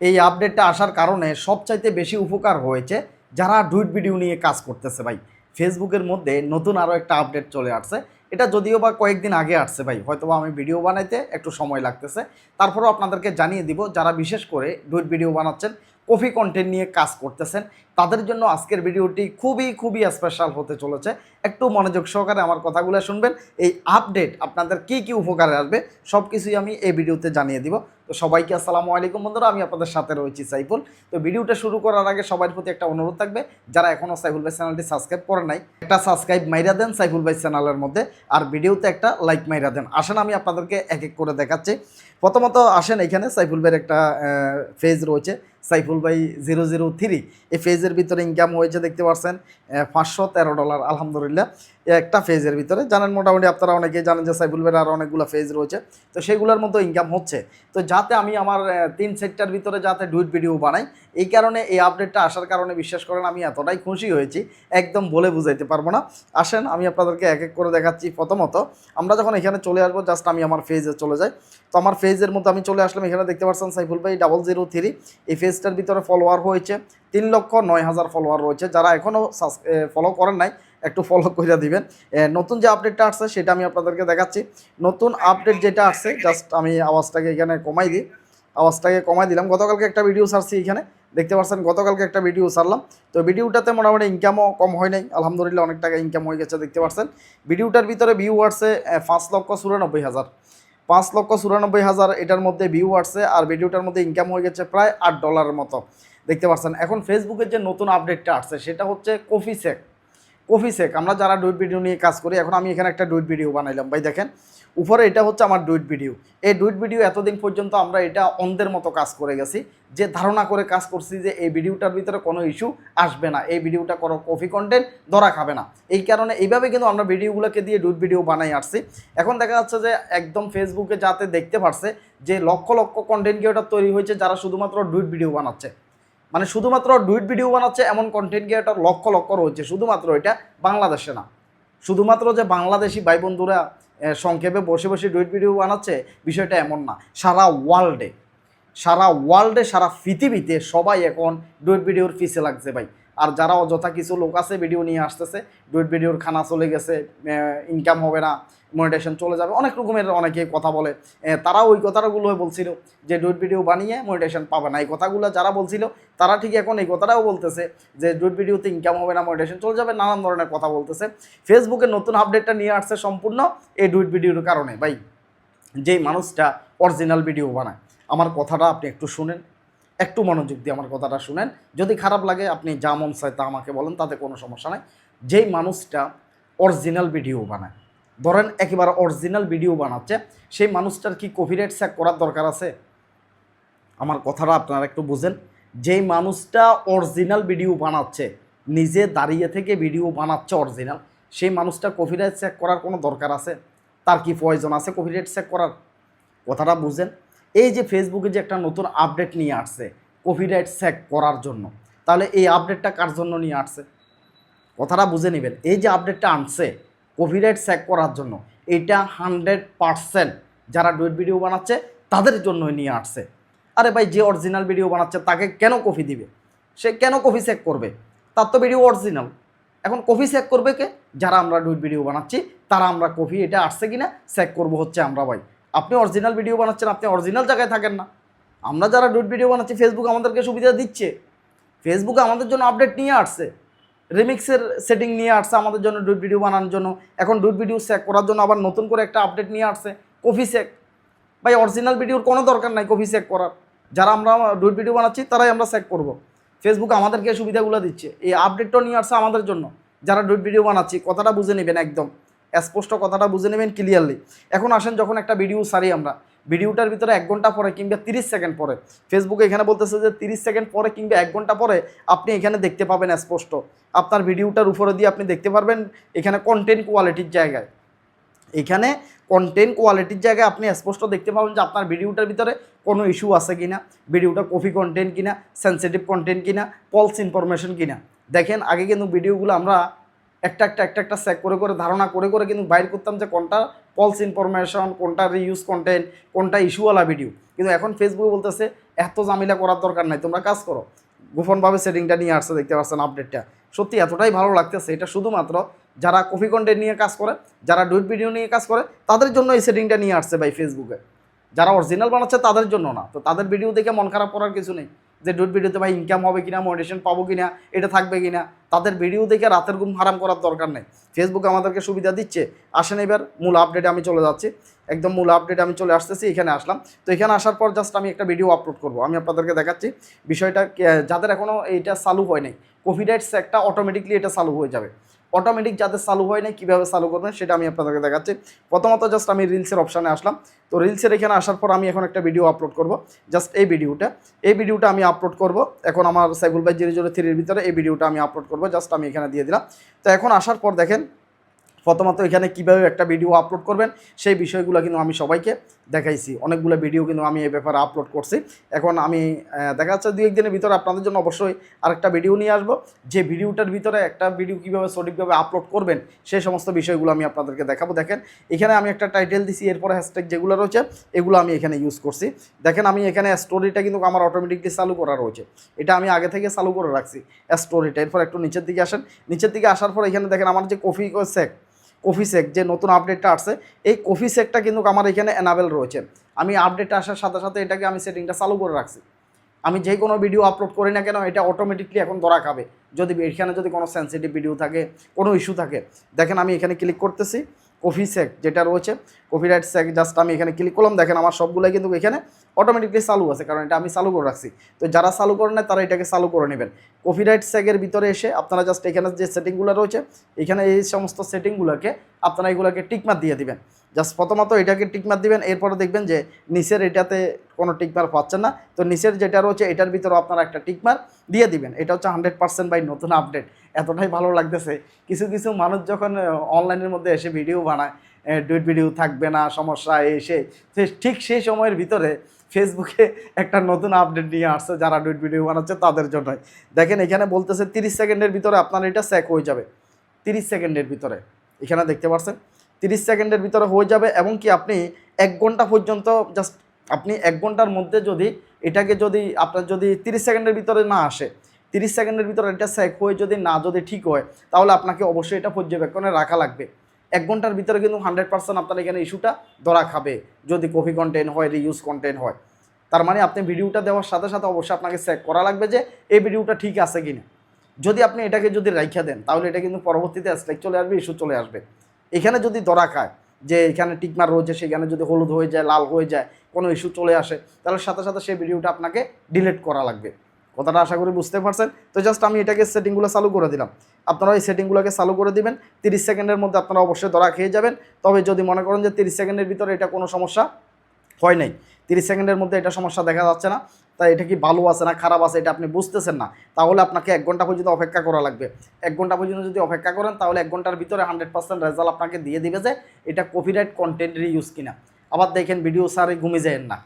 এই আপডেটটা আসার কারণে সবচাইতে বেশি উপকার হয়েছে যারা ডুইট ভিডিও নিয়ে কাজ করতেছে ভাই। ফেসবুকের মধ্যে নতুন আরও একটা আপডেট চলে আসছে। এটা যদিও বা কয়েকদিন আগে আসছে ভাই হয়তো আমি ভিডিও বানাইতে একটু সময় লাগতেছে। তারপরেও আপনাদেরকে জানিয়ে দিব, যারা বিশেষ করে ডুইট ভিডিও বানাচ্ছেন কফি কন্টেন্ট নিয়ে কাজ করতেছেন। তাদের জন্য আজকের ভিডিওটি খুবই খুবই স্পেশাল হতে চলেছে। একটু মনোযোগ সহকারে আমার কথাগুলো শুনবেন। এই আপডেট আপনাদের কি কি উপকারে আসবে সব কিছুই আমি এই ভিডিওতে জানিয়ে দিব। তো সবাইকে আসসালামু আলাইকুম বন্ধুরা, আমি আপনাদের সাথে রয়েছি সাইফুল। তো ভিডিওটা শুরু করার আগে সবার প্রতি একটা অনুরোধ থাকবে, যারা এখনও সাইফুল ভাই চ্যানেলটি সাবস্ক্রাইব করে নাই, একটা সাবস্ক্রাইব মাইরা দেন সাইফুল ভাই চ্যানেলের মধ্যে, আর ভিডিওতে একটা লাইক মাইরা দেন। আসেন, আমি আপনাদেরকে এক এক করে দেখাচ্ছি। প্রথমত আসেন এখানে সাইফুল ভাইয়ের একটা ফেজ রয়েছে। সাইফুল ভাই জিরো জিরো থ্রি। এই ফেজের ভিতরে ইনকাম হয়েছে, দেখতে পাচ্ছেন পাঁচশো তেরো ডলার আলহামদুলিল্লাহ। একটা ফেজের ভিতরে। জানেন মোটামুটি আপনারা অনেকেই জানেন যে সাইফুল ভাইয়ের আরও অনেকগুলো ফেজ রয়েছে। তো সেইগুলোর মতো ইনকাম হচ্ছে। তো যাতে আমি আমার তিন সেক্টর ভিতরে যাতে ডুইট ভিডিও বানাই, এই কারণে এই আপডেটটা আসার কারণে বিশ্বাস করেন আমি এতটাই খুশি হয়েছি, একদম বলে বুঝাইতে পারব না। আসেন, আমি আপনাদেরকে এক এক করে দেখাচ্ছি প্রথমত। আমরা যখন এখানে চলে আসব জাস্ট আমি আমার ফেজে চলে যাই। তো আমার ফেজের মধ্যে আমি চলে আসলাম, এখানে দেখতে পাচ্ছেন সাইফুল ভাই ডাবল জিরো থ্রি এই ফেজটার ভিতরে ফলোয়ার হয়েছে তিন লক্ষ নয় হাজার ফলোয়ার রয়েছে। যারা এখনও ফলো করেন নাই একটু ফলো করে দিবেন। নতুন যে আপডেটটা আসছে সেটা আমি আপনাদেরকে দেখাচ্ছি। নতুন আপডেট যেটা আসছে জাস্ট আমি আওয়াজটাকে এখানে কমাই দিই। আওয়াজটাকে কমাই দিলাম। গতকালকে একটা ভিডিও ছাড়ছি এখানে। দেখতে পাচ্ছেন, গতকালকে একটা ভিডিও ছাড়লাম তো ভিডিওটাতে মোটামুটি ইনকামও কম হয় নাই। আলহামদুলিল্লাহ অনেক টাকা ইনকাম হয়ে গেছে, দেখতে পাচ্ছেন। ভিডিওটার ভিতরে ভিউ আসছে পাঁচ লক্ষ চুরানব্বই হাজার। পাঁচ লক্ষ চুরানব্বই হাজার এটার মধ্যে ভিউ আসছে আর ভিডিওটার মধ্যে ইনকাম হয়ে গেছে প্রায় আট ডলারের মতো। দেখতে পাচ্ছেন, এখন ফেসবুকের যে নতুন আপডেটটা আসছে, সেটা হচ্ছে কফি সেক কফি সেক। আমরা যারা ডুইট ভিডিও নিয়ে কাজ করি, এখন আমি এখানে একটা ডুইট ভিডিও বানাইলাম। ভাই দেখেন, উপরে এটা হচ্ছে আমার ডুইট ভিডিও। এই ডুইট ভিডিও এতদিন পর্যন্ত আমরা এটা অন্ধের মতো কাজ করে গেছি, যে ধারণা করে কাজ করছি যে এই ভিডিওটার ভিতরে কোনো ইস্যু আসবে না। এই ভিডিওটা কোনো কফি কন্টেন্ট ধরা খাবে না। এই কারণে এইভাবে কিন্তু আমরা ভিডিওগুলোকে দিয়ে ডুইট ভিডিও বানাই আসছি। এখন দেখা যাচ্ছে যে একদম ফেসবুকে যাতে দেখতে পারছে যে লক্ষ লক্ষ কন্টেন্ট ক্রিয়েটার তৈরি হয়েছে, যারা শুধুমাত্র ডুইট ভিডিও বানাচ্ছে। মানে শুধুমাত্র ডুইট ভিডিও বানাচ্ছে এমন কন্টেন্ট ক্রিয়েটার লক্ষ লক্ষ রয়েছে, শুধুমাত্র এটা বাংলাদেশে না। শুধুমাত্র যে বাংলাদেশি ভাই বন্ধুরা সংক্ষেপে বসে বসে ডুইট ভিডিও বানাচ্ছে, বিষয়টা এমন না। সারা ওয়ার্ল্ডে সারা ওয়ার্ল্ডে সারা পৃথিবীতে সবাই এখন ডুইট ভিডিওর পিছে লাগছে ভাই। আর যারা অযথা কিছু লোক আছে ভিডিও নিয়ে আসতেছে ডুইট ভিডিওর খানা চলে গেছে ইনকাম হবে না মনিটেশন চলে যাবে, অনেক রকমের অনেকে কথা বলে। তারা ওই কথাগুলো বলছিল যে ডুইট ভিডিও বানিয়ে মনিটেশন পাবে না। এই কথাগুলো যারা বলছিল, তারা ঠিক এখন এই কথাটাও বলতেছে যে ডুইট ভিডিওতে ইনকাম হবে না মনিটেশন চলে যাবে, নানান ধরনের কথা বলতেছে। ফেসবুকের নতুন আপডেটটা নিয়ে আসছে সম্পূর্ণ এই ডুইট ভিডিওর কারণে। ভাই, যেই মানুষটা অরিজিনাল ভিডিও বানায়, আমার কথাটা আপনি একটু শুনেন। একটু মনোযোগ দিয়ে আমার কথাটা শুনেন। যদি খারাপ লাগে, আপনি যা মন চায় তা আমাকে বলেন, তাতে কোনো সমস্যা নাই। যেই মানুষটা অরিজিনাল ভিডিও বানায়, ধরেন একেবারে অরিজিনাল ভিডিও বানাচ্ছে, সেই মানুষটার কি কপিরাইট চেক করার দরকার আছে? আমার কথাটা আপনারা একটু বুঝেন। যেই মানুষটা অরিজিনাল ভিডিও বানাচ্ছে, নিজে দাঁড়িয়ে থেকে ভিডিও বানাচ্ছে অরিজিনাল সেই মানুষটা কপিরাইট চেক করার কোনো দরকার আছে? তার কি প্রয়োজন আছে কপিরাইট চেক করার? কথাটা বুঝেন। এই যে ফেসবুকে যে একটা নতুন আপডেট নিয়ে আসছে কপিরাইট চেক করার জন্য, তাহলে এই আপডেটটা কার জন্য নিয়ে আসছে? কথাটা বুঝে নেবেন। এই যে আপডেটটা আনছে কপিরাইট চেক করার জন্য, এটা হান্ড্রেড পারসেন্ট যারা ডুয়েট ভিডিও বানাচ্ছে, তাদের জন্য নিয়ে আসছে। আরে ভাই, যে অরিজিনাল ভিডিও বানাচ্ছে, তাকে কেন কপি দিবে? সে কেন কপি চেক করবে? তার তো ভিডিও অরিজিনাল এখন কপি চেক করবে কে? যারা আমরা ডুইট ভিডিও বানাচ্ছি, তারা আমরা কপি এটা আসছে কি না চেক করব হচ্ছে আমরা ভাই। আপনি অরিজিনাল ভিডিও বানাচ্ছেন, আপনি অরিজিনাল জায়গায় থাকেন না। আমরা যারা ডুট ভিডিও বানাচ্ছি ফেসবুক আমাদেরকে সুবিধা দিচ্ছে। ফেসবুক আমাদের জন্য আপডেট নিয়ে আসছে। রিমিক্সের সেটিং নিয়ে আসছে আমাদের জন্য ডুট ভিডিও বানানোর জন্য। এখন ডুট ভিডিও চেক করার জন্য আবার নতুন করে একটা আপডেট নিয়ে আসছে কপি চেক ভাই অরিজিনাল ভিডিওর কোনো দরকার নাই কফি চেক করার। যারা আমরা ডুট ভিডিও বানাচ্ছি, তারাই আমরা চেক করব। ফেসবুক আমাদেরকে সুবিধাগুলো দিচ্ছে। এই আপডেটটা নিয়ে আসছে আমাদের জন্য। যারা ডুট ভিডিও বানাচ্ছি, কথাটা বুঝে নেবেন একদম। স্পষ্ট কথাটা বুঝে নেবেন ক্লিয়ারলি এখন আসেন যখন একটা ভিডিও সারি আমরা। ভিডিওটার ভিতরে এক ঘণ্টা পরে কিংবা তিরিশ সেকেন্ড পরে। ফেসবুকে এখানে বলতেছে যে তিরিশ সেকেন্ড পরে কিংবা এক ঘণ্টা পরে আপনি এখানে দেখতে পাবেন স্পষ্ট। আপনার ভিডিওটার উপরে দিয়ে আপনি দেখতে পারবেন এখানে কন্টেন্ট কোয়ালিটির জায়গায়। এখানে কন্টেন্ট কোয়ালিটির জায়গায় আপনি স্পষ্ট দেখতে পাবেন যে আপনার ভিডিওটার ভিতরে কোনো ইস্যু আছে কিনা ভিডিওটা কপি কন্টেন্ট কিনা সেন্সিটিভ কন্টেন্ট কিনা পলস ইনফরমেশন কিনা। দেখেন, আগে কিন্তু ভিডিওগুলো আমরা একটা একটা একটা একটা চেক করে করে, ধারণা করে করে কিন্তু বাইর করতাম যে কোনটা পলস ইনফরমেশন কোনটা রিউজ কন্টেন্ট কোনটা ইস্যুওয়ালা ভিডিও কিন্তু এখন ফেসবুকে বলতেছে, এত জামিলা করার দরকার নাই, তোমরা কাজ করো। গোপনভাবে সেটিংটা নিয়ে আসছে, দেখতে পাচ্ছেন আপডেটটা সত্যি এতটাই ভালো লাগতেছে, এটা শুধুমাত্র যারা কপি কন্টেন্ট নিয়ে কাজ করে, যারা ডুইট ভিডিও নিয়ে কাজ করে, তাদের জন্য এই সেটিংটা নিয়ে আসছে ভাই ফেসবুকে যারা অরিজিনাল বানাচ্ছে, তাদের জন্য না। তো তাদের ভিডিও দেখে মন খারাপ করার কিছু নেই। যে ডুট ভিডিওতে ভাই ইনকাম হবে কিনা মোটিভেশন পাবো কিনা, এটা থাকবে কিনা, তাদের ভিডিও দেখে রাতের ঘুম হারাম করার দরকার নেই। ফেসবুক আমাদেরকে সুবিধা দিচ্ছে। আসেন এবার মূল আপডেটে আমি চলে যাচ্ছি। একদম মূল আপডেটে আমি চলে আসতেছি, এখানে আসলাম। তো এখানে আসার পর জাস্ট আমি একটা ভিডিও আপলোড করব। আমি আপনাদেরকে দেখাচ্ছি। বিষয়টা যাদের এখনও এইটা চালু হয় নাই কপিরাইট একটা অটোমেটিকলি এটা চালু হয়ে যাবে। অটোমেটিক যাতে চালু হয় না কীভাবে চালু করবেন সেটা আমি আপনাদেরকে দেখাচ্ছি। প্রথমত জাস্ট আমি রিলসের অপশানে আসলাম। তো রিলসের এখানে আসার পর আমি এখন একটা ভিডিও আপলোড করব। জাস্ট এই ভিডিওটা এই ভিডিওটা আমি আপলোড করব। এখন আমার সাইবুল বাই জিরো জিরো থ্রির ভিতরে এই ভিডিওটা আমি আপলোড করব। জাস্ট আমি এখানে দিয়ে দিলাম। তো এখন আসার পর দেখেন, প্রথমত এখানে কীভাবে একটা ভিডিও আপলোড করবেন, সেই বিষয়গুলো কিন্তু আমি সবাইকে দেখাইছি। অনেকগুলো ভিডিও কিন্তু আমি এই ব্যাপারে আপলোড করছি। এখন আমি দেখা যাচ্ছে দু একদিনের ভিতরে আপনাদের জন্য অবশ্যই আরেকটা ভিডিও নিয়ে আসব। যে ভিডিওটার ভিতরে একটা ভিডিও কীভাবে সঠিকভাবে আপলোড করবেন, সেই সমস্ত বিষয়গুলো আমি আপনাদেরকে দেখাবো। দেখেন, এখানে আমি একটা টাইটেল দিছি, এরপরে হ্যাশট্যাগ যেগুলো রয়েছে, এগুলো আমি এখানে ইউজ করছি। দেখেন, আমি এখানে স্টোরিটা কিন্তু আমার অটোমেটিকলি চালু করা রয়েছে। এটা আমি আগে থেকে চালু করে রাখছি স্টোরিটা এরপর একটু নিচের দিকে আসেন। নিচের দিকে আসার পর এখানে দেখেন, আমার যে কফি সেক কফি সেক যে নতুন আপডেটটা আসছে, এই কফি সেকটা কিন্তু আমার এখানে অ্যানাবেল রয়েছে। আমি আপডেট আসার সাথে সাথে এটাকে আমি সেটিংটা চালু করে রাখছি। আমি যে কোনো ভিডিও আপলোড করি না কেন, এটা অটোমেটিকলি এখন ধরা খাবে। যদি এখানে যদি কোনো সেন্সিটিভ ভিডিও থাকে, কোনো ইস্যু থাকে, দেখেন আমি এখানে ক্লিক করতেছি। কফি সেক যেটা রয়েছে কপিরাইট সেক জাস্ট আমি এখানে ক্লিক করলাম, দেখেন আমার সবগুলোই কিন্তু এখানে অটোমেটিকলি চালু আছে, কারণ এটা আমি চালু করে রাখছি। তো যারা চালু করে নেয়, তারা এটাকে চালু করে নেবেন। কপিরাইট সেকের ভিতরে এসে আপনারা জাস্ট এখানে যে সেটিংগুলো রয়েছে, এখানে এই সমস্ত সেটিংগুলোকে আপনারা এগুলোকে টিকমার দিয়ে দিবেন। জাস্ট প্রথমত এটাকে টিকমার দিবেন, এরপরে দেখবেন যে নিচের এটাতে কোনো টিকমার পাচ্ছেন না। তো নিচের যেটা রয়েছে, এটার ভিতরে আপনারা একটা টিকমার দিয়ে দিবেন। এটা হচ্ছে হান্ড্রেড পার্সেন্ট বাই নতুন আপডেট। এতটাই ভালো লাগতেছে। কিছু কিছু মানুষ যখন অনলাইনের মধ্যে এসে ভিডিও বানায় ডুইট ভিডিও থাকবে না, সমস্যা এসে সে ঠিক সেই সময়ের ভিতরে ফেসবুকে একটা নতুন আপডেট নিয়ে আসছে, যারা ডুইট ভিডিও বানাচ্ছে তাদের জন্যই। দেখেন, এখানে বলতেছে তিরিশ সেকেন্ডের ভিতরে আপনার এটা স্যাক হয়ে যাবে। তিরিশ সেকেন্ডের ভিতরে। এখানে দেখতে পাচ্ছেন তিরিশ সেকেন্ডের ভিতরে হয়ে যাবে এবং কি আপনি এক ঘণ্টা পর্যন্ত জাস্ট আপনি এক ঘণ্টার মধ্যে যদি এটাকে যদি আপনার যদি তিরিশ সেকেন্ডের ভিতরে না আসে, তিরিশ সেকেন্ডের ভিতরে এটা সেক হয়ে যদি না যদি ঠিক হয়, তাহলে আপনাকে অবশ্যই এটা পর্যবেক্ষণে রাখা লাগবে। এক ঘণ্টার ভিতরে কিন্তু হান্ড্রেড পার্সেন্ট আপনার এখানে ইস্যুটা ধরা খাবে, যদি কপি কন্টেন্ট হয় রিইউজ কন্টেন্ট হয়। তার মানে আপনি ভিডিওটা দেওয়ার সাথে সাথে অবশ্যই আপনাকে চেক করা লাগবে যে এই ভিডিওটা ঠিক আছে কি না যদি আপনি এটাকে যদি রাইখা দেন, তাহলে এটা কিন্তু পরবর্তীতে স্ট্রাইক চলে আসবে ইস্যু চলে আসবে। এখানে যদি ধরা খায় যে এখানে টিকমার রয়েছে, সেখানে যদি হলুদ হয়ে যায়, লাল হয়ে যায়, কোনো ইস্যু চলে আসে, তাহলে সাথে সাথে সেই ভিডিওটা আপনাকে ডিলিট করা লাগবে। কথাটা আশা করি বুঝতে পারছেন। তো জাস্ট আমি এটাকে সেটিংগুলো চালু করে দিলাম। আপনারা এই সেটিংগুলোকে চালু করে দিবেন। তিরিশ সেকেন্ডের মধ্যে আপনারা অবশ্যই ধরা খেয়ে যাবেন। তবে যদি মনে করেন যে তিরিশ সেকেন্ডের ভিতরে এটা কোনো সমস্যা হয় নাই তিরিশ সেকেন্ডের মধ্যে এটা সমস্যা দেখা যাচ্ছে না। তাই এটা কি ভালো আছে না খারাপ আছে এটা আপনি বুঝতেছেন না। তাহলে আপনাকে এক ঘণ্টা পর্যন্ত অপেক্ষা করা লাগবে। এক ঘণ্টা পর্যন্ত যদি অপেক্ষা করেন, তাহলে এক ঘণ্টার ভিতরে হান্ড্রেড পার্সেন্ট রেজাল্ট আপনাকে দিয়ে দিবে যে এটা কপিরাইট কন্টেন্টের ইউজ কিনা। আবার দেখেন ভিডিও সারে ঘুমে যায় না।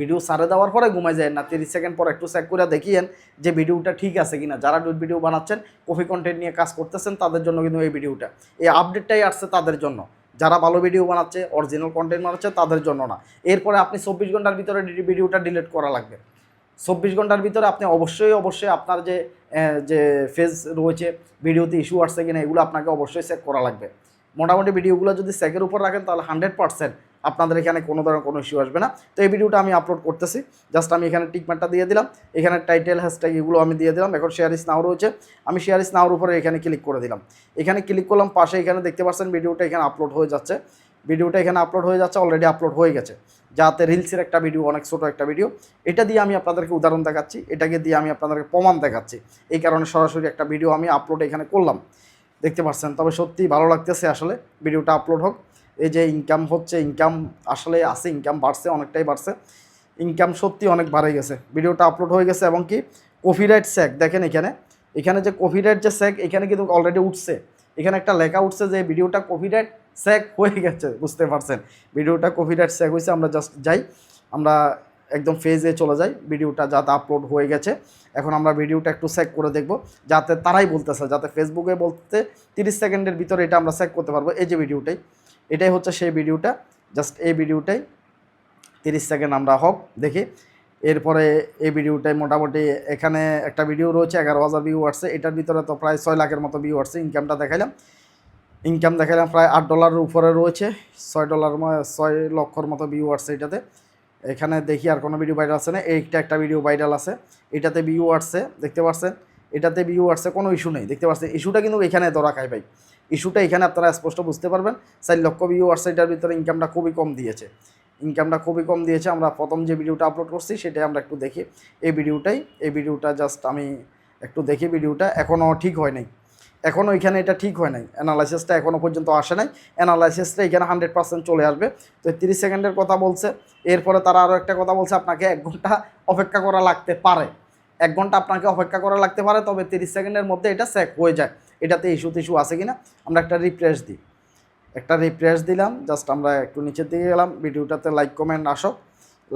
ভিডিও সারে দেওয়ার পরে ঘুমে যায় না। তিরিশ সেকেন্ড পর একটু চেক করে দেখিয়েন যে ভিডিওটা ঠিক আছে কিনা। যারা ডুট ভিডিও বানাচ্ছেন কপি কন্টেন্ট নিয়ে কাজ করতেছেন, তাদের জন্য কিন্তু এই ভিডিওটা এই আপডেটটাই আসছে তাদের জন্য। যারা ভালো ভিডিও বানাচ্ছে অরিজিনাল কন্টেন্ট বানাচ্ছে, তাদের জন্য না। এরপরে আপনি চব্বিশ ঘণ্টার ভিতরে ভিডিওটা ডিলিট করা লাগবে। চব্বিশ ঘণ্টার ভিতরে আপনি অবশ্যই অবশ্যই আপনার যে যে ফেজ রয়েছে ভিডিওতে ইস্যু আসছে কিনা, এগুলো আপনাকে অবশ্যই চেক করা লাগবে। মোটামুটি ভিডিওগুলো যদি চেকের উপর রাখেন, তাহলে হান্ড্রেড পার্সেন্ট আপনাদের এখানে কোনো ধরনের কোনো ইস্যু আসবে না। তো এই ভিডিওটা আমি আপলোড করতেছি। জাস্ট আমি এখানে টিকমারটা দিয়ে দিলাম। এখানে টাইটেল হ্যাশট্যাগ এগুলো আমি দিয়ে দিলাম। এখন শেয়ার ইস নাও রয়েছে। আমি শেয়ার ইস নাওর উপরে এখানে ক্লিক করে দিলাম। এখানে ক্লিক করলাম, পাশে এখানে দেখতে পাচ্ছেন ভিডিওটা এখানে আপলোড হয়ে যাচ্ছে। ভিডিওটা এখানে আপলোড হয়ে যাচ্ছে অলরেডি আপলোড হয়ে গেছে। যাতে রিলসের একটা ভিডিও অনেক ছোটো একটা ভিডিও এটা দিয়ে আমি আপনাদেরকে উদাহরণ দেখাচ্ছি। এটাকে দিয়ে আমি আপনাদেরকে প্রমাণ দেখাচ্ছি। এই কারণে সরাসরি একটা ভিডিও আমি আপলোড এখানে করলাম। দেখতে পাচ্ছেন? তবে সত্যি ভালো লাগতেছে আসলে। ভিডিওটা আপলোড হোক। এই যে ইনকাম হচ্ছে ইনকাম আসলে আছে ইনকাম বাড়ছে, অনেকটাই বাড়ছে। ইনকাম সত্যি অনেক বাড়ে গেছে। ভিডিওটা আপলোড হয়ে গেছে এবং কি কপিরাইট স্যাক দেখেন এখানে। এখানে যে কপিরাইট যে স্যাক এখানে কিন্তু অলরেডি উঠছে। এখানে একটা লেখা উঠছে যে ভিডিওটা কপিরাইট স্যাক হয়ে গেছে, বুঝতে পারছেন? ভিডিওটা কপিরাইট স্যাক হয়েছে, আমরা জাস্ট যাই। আমরা একদম ফেজে চলে যাই। ভিডিওটা যাতে আপলোড হয়ে গেছে। এখন আমরা ভিডিওটা একটু চেক করে দেখব। যাতে তারাই বলতেছে, যাতে ফেসবুকে বলতে তিরিশ সেকেন্ডের ভিতরে এটা আমরা চেক করতে পারব। এই যে ভিডিওটাই। এটাই হচ্ছে সেই ভিডিওটা। জাস্ট এই ভিডিওটাই। তিরিশ সেকেন্ড আমরা হোক, দেখি। এরপরে এই ভিডিওটাই মোটামুটি এখানে একটা ভিডিও রয়েছে, এগারো হাজার ভিউ আসছে। এটার ভিতরে তো প্রায় ছয় লাখের মতো ভিউ আসছে ইনকামটা দেখাইলাম। ইনকাম দেখালাম প্রায় আট ডলারের উপরে রয়েছে, ছয় ডলার ছয় লক্ষর মতো ভিউ আসছে এটাতে। এখানে দেখি আর কোনো ভিডিও ভাইরাল আছে না? এইটা একটা ভিডিও ভাইরাল আছে। এটাতে ভিউ আসছে, দেখতে পাচ্ছেন এটাতে ভিউ আসছে, কোনো ইস্যু নেই, দেখতে পাচ্ছেন ইস্যুটা কিন্তু এখানে ধরা খায় ভাই। ইস্যুটা এখানে আপনারা স্পষ্ট বুঝতে পারবেন। চার লক্ষ ভিউ এটার ভিতরে ইনকামটা খুবই কম দিয়েছে। ইনকামটা খুবই কম দিয়েছে। আমরা প্রথম যে ভিডিওটা আপলোড করছি, সেটাই আমরা একটু দেখি। এই ভিডিওটাই এই ভিডিওটা জাস্ট আমি একটু দেখি ভিডিওটা এখনও ঠিক হয় নাই। এখনও এখানে এটা ঠিক হয় নাই। অ্যানালাইসিসটা এখনও পর্যন্ত আসে নাই। অ্যানালাইসিসটা এখানে হান্ড্রেড পার্সেন্ট চলে আসবে। তো তিরিশ সেকেন্ডের কথা বলছে। এরপরে তারা আরও একটা কথা বলছে, আপনাকে এক ঘণ্টা অপেক্ষা করা লাগতে পারে। এক ঘণ্টা আপনাকে অপেক্ষা করা লাগতে পারে, তবে তিরিশ সেকেন্ডের মধ্যে এটা সেক হয়ে যায়। এটাতে ইস্যু টিস্যু আছে কিনা, আমরা একটা রিফ্রেশ দিই। একটা রিফ্রেশ দিলাম জাস্ট আমরা একটু নিচের দিকে গেলাম, ভিডিওটাতে like comment ask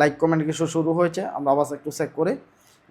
like comment কিছু শুরু হয়েছে, আমরা আবার একটু চেক করি।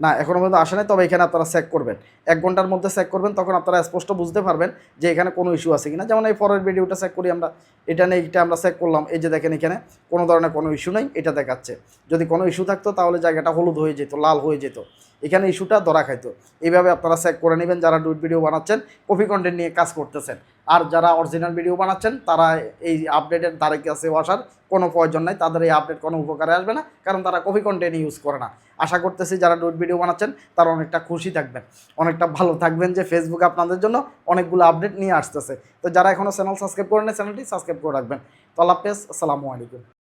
না এখনও পর্যন্ত আসে নাই, তবে এখানে আপনারা চেক করবেন। এক ঘণ্টার মধ্যে চেক করবেন, তখন আপনারা স্পষ্ট বুঝতে পারবেন যে এখানে কোনো ইস্যু আছে কিনা। যেমন এই পরের ভিডিওটা চেক করি আমরা। এটা নেই এটা আমরা চেক করলাম। এই যে দেখেন এখানে কোনো ধরনের কোনো ইস্যু নেই, এটা দেখাচ্ছে। যদি কোনো ইস্যু থাকতো, তাহলে জায়গাটা হলুদ হয়ে যেত, লাল হয়ে যেত। এখানে ইস্যুটা ধরা খাইতো। এইভাবে আপনারা চেক করে নেবেন, যারা ডুইট ভিডিও বানাচ্ছেন কপি কন্টেন্ট নিয়ে কাজ করতেছেন। আর যারা অরিজিনাল ভিডিও বানাচ্ছেন, তারা এই আপডেটের দ্বারে কাছে আসার কোনো প্রয়োজন নাই, তাদের এই আপডেট কোনো উপকারে আসবে না, কারণ তারা কপি কন্টেন্ট ইউজ করে না। আশা করতেছি যারা ডুইট ভিডিও বানাচ্ছেন, তারা অনেকটা খুশি থাকবেন, অনেকটা ভালো থাকবেন যে ফেসবুকে আপনাদের জন্য অনেকগুলো আপডেট নিয়ে আসতেছে। তো যারা এখনও চ্যানেল সাবস্ক্রাইব করেন চ্যানেলটি সাবস্ক্রাইব করে রাখবেন। তো আল্লাহ হাফেজ, আসসালামু আলাইকুম।